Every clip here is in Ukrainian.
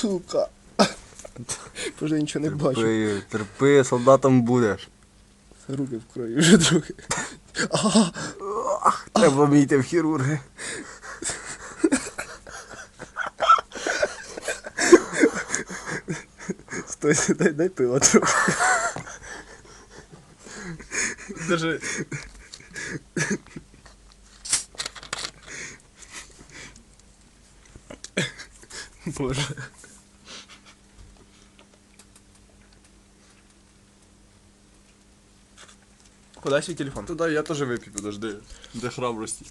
Сука. Боже, я нічого не бачу. Терпи, терпи, солдатом будеш. Руки в крові вже трохи. Ага. Треба вміти в хірурги. Стой, дай, дай пиво трохи. Даже... Боже. Подай свій телефон. Туда я теж вип'ю, подожди. Для храбрості.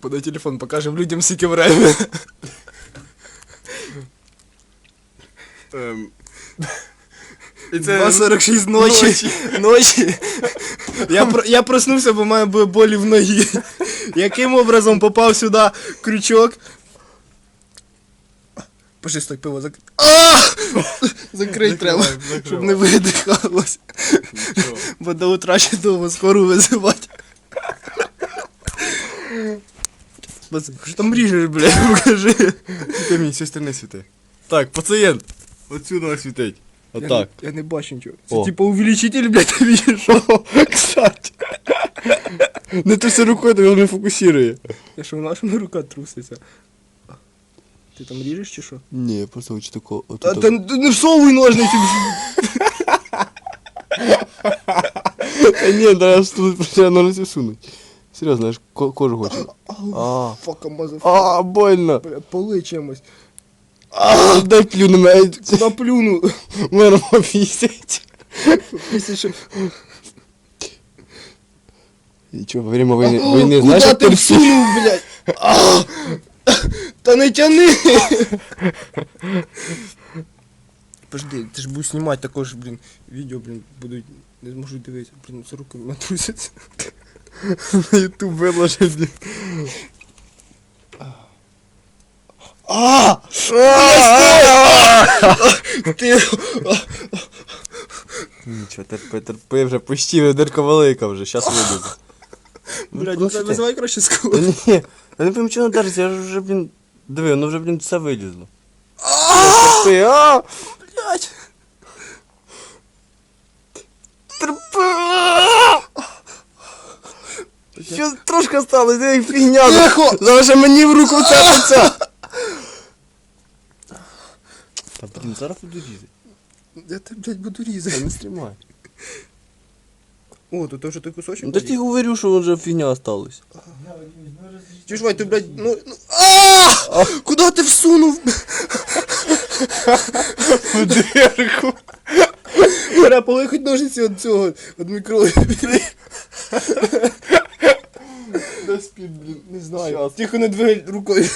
Подай телефон, покажем людям скільки время. Ем. І це 2.46 ночі. Ночі. Я, про- я проснувся, бо мене були болі в ногі. Яким образом попав сюди крючок? Пошли, стой, пиво зак... А! Закрить треба, щоб не видихалось. Бо до утра ще довго скору визивати. Пацан, що там ріжеш, блядь, покажи. Ти мені сестри не світи. Так, пацієнт. Отсюда світить. Я Отак. я не бачу нічого. Це типа увеличитель, блядь, тобі чи? Кстати. Не ти все рукою, то він не фокусує. Я що, наша мене рука труситься. Ти там ріжеш чи що? Ні, я просто хочу тако. Та, та не всовуй ножниці. Та ні, да я ж тут треба ножниці сунуть. Серйозно, я ж ко- кожу хочу. А. Фака маза. А, больно. Бля, поли чимось. А, дай плюну мене. Куда плюну? Мене повісять. Після що... І чого, во время війни, війни знаєш, Куда як ти терпіти? всунув, блядь? А! Та не тяни! Подожди, ти ж будеш знімати також, блін, відео, блін, будуть, не зможу дивитися, блін, з руки натрусяться. На ютуб виложить. А! Ти... Нічого, терпи, терпи, вже почти дирка велика вже, щас вийду. Блядь, Ну, ну що це ти? визивай краще Та скору. ні, я не пойму, чого не держиться, я ж вже, блін, диви, воно вже, блін, все вилізло. Терпи, а! Блядь! Терпи! Що трошки осталось, я як фігня. Тихо! Зараз ще мені в руку вцепиться. Та, блін, зараз буду різати. Я тебе, блядь, буду Та різати. не стримай. О, тут теж той кусочок. Ну та ж ти говорю, що вже фігня осталась. Чуєш, Вань, ти, блядь, ну... ну... А! Куда ти всунув? В дирку. Треба полихать ножниці від цього, від мікро. Да спід, блін. Не знаю. Щас. Тихо не двигай рукою.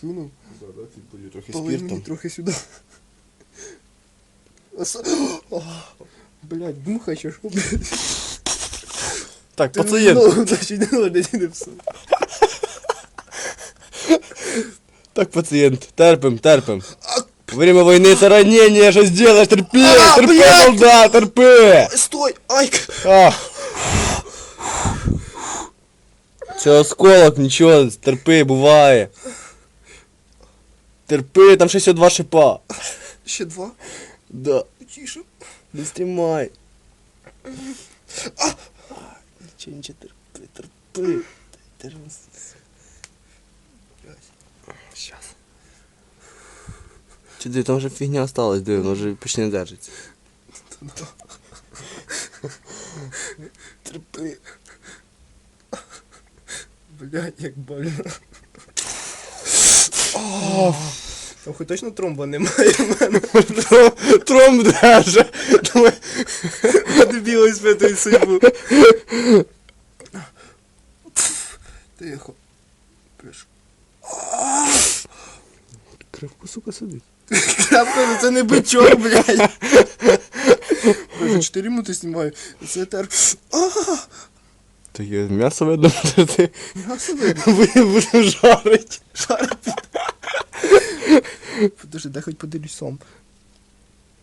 Сунув. Трохи Полий мені трохи сюди. Ос- О, Блядь, дмухай чи що, блядь? Так, Ти пацієнт. Ну, значить, не ножниці не всунув. Так, пациент, терпим, терпим. Время войны это ранение, что сделаешь, терпи, А, терпи, блядь! солдат, терпи. Стой! Ай! А. Це осколок, нічого, терпи, буває. Терпи, там ще два шипа. Ще два. Да, Тише. не стримай. Нічого, нічого, терпи, терпи. Терпи. Щас. Чи диви, там вже фігня осталась, диви, воно вже почти не держиться. Терпи. Блядь, як больно. Там хоч точно тромба немає в мене. Тромб даже. Думаю, Дебіло спитую судьбу. Тихо. Пишу. Кривку, сука, сидить. Крапка, ну це не бичок, блядь. Боже, 4 минути знімаю. Це тер. А, Та є м'ясо видно, ти м'ясо видно. будемо жарити. Жарити. Подожди, дай хоч подивлюсь сам.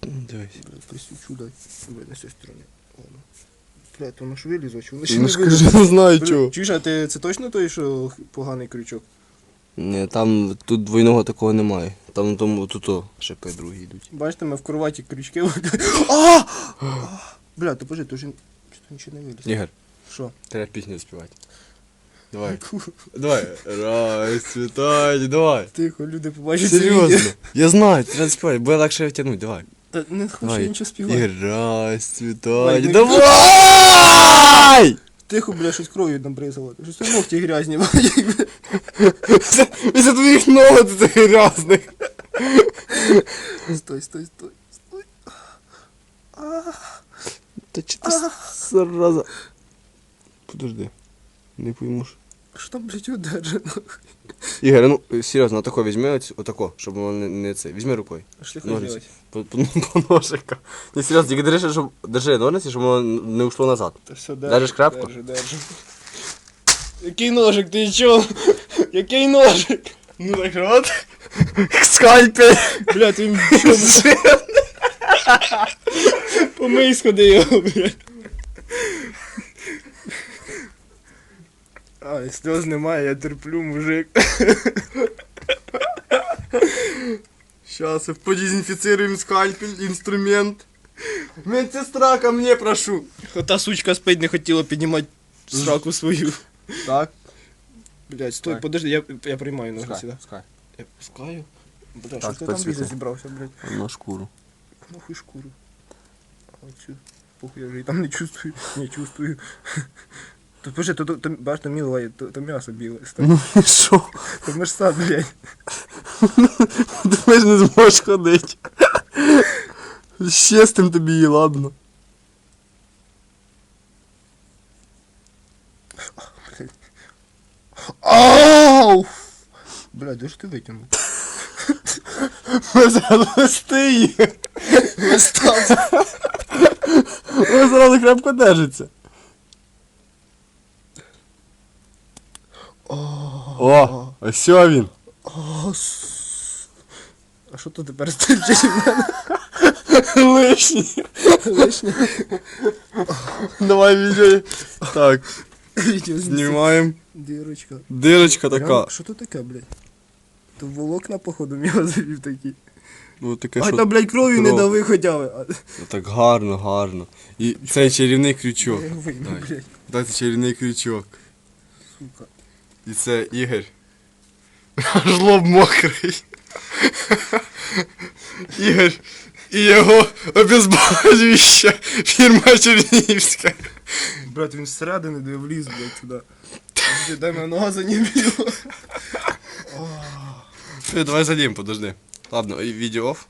Дивись. Блядь, присвічу дай. Блядь, на цій стороні. Ладно. Блядь, воно ж вилізло, чи воно ще Ну не скажи, не знаю чого. Чуєш, а ти це точно той, що поганий крючок? Ні, там тут двойного такого немає. Там тому тут о, шипи другі йдуть. Бачите, ми в кроваті крючки. А! Бля, ти пожи, ти вже нічого не виліз. Ігор, Що? треба пісню співати. Давай. Давай. Розцвітай, давай. Тихо, люди побачать це Серйозно. відео. Я знаю, треба співати, буде легше втягнути, давай. Та не хочу Давай. нічого співати. Ігор, розцвітай, Давай, давай! Тихо, бля, щось кров'ю набризало. Щось у ногті грязні. Після твоїх ног ти такий грязний. Стой, стой, стой, стой. Та чи ти зараза? Подожди. Не пойму. що. Що там, блядь, удержано? Ігор, ну серйозно, отако візьми, оць- отако, щоб воно не, не це. Візьми рукою. Що ти Ножиці. хочеш По, по, по ножика. Не серйозно, тільки держи, щоб держи ножниці, щоб воно не ушло назад. Та все, Держиш крапку? Держу, держу. Який ножик, ти чо? Який ножик? Ну так от. Скальпель! Бля, ти що? Помий сходи його, блядь. А, сльоз немає, я терплю, мужик. Сейчас подезинфицируем скальпель, инструмент. Медсестра, ко мне прошу. Та сучка спить не хотіла піднімати сраку свою. Так. Блядь, стой, Так. подожди, я, я приймаю ноги сюди. Пускай. Я пускаю? Бля, Так, що ти там спецвіку. візе зібрався, блядь? На шкуру. Нахуй шкуру. А Оцю. Похуй, я вже і там не чувствую. Не чувствую. Тут пиши, то, то, бачиш, то міло, то, м'ясо біле. Ну і що? То мерсад, блядь. Ти ж не зможеш ходити. Ще з тим тобі і ладно. Ау! Блядь, де ж ти витягнув? Ми їх. Листав. Ми зараз крепко держиться. О, ось він. А що тут тепер стерчить в мене? Лишній. Лишнє. Давай відео. Так, Відео знімаємо. Дірочка. Дирочка Реально, така. Що тут таке, блядь? То волокна, походу, м'ясо завів такі. Ну таке А що. там, блядь, кров'ю не дави б. А, Так гарно, гарно. І цей чарівний крючок. Дай. Дайте чарівний крючок. сука. І це Ігор. Аж лоб мокрий. Ігор. І його обезболююча фірма Чернігівська. Брат, він зсередини де вліз, блядь, туди. Подожди, Дай мене нога за ним біла. Давай залім, подожди. Ладно, і відео оф.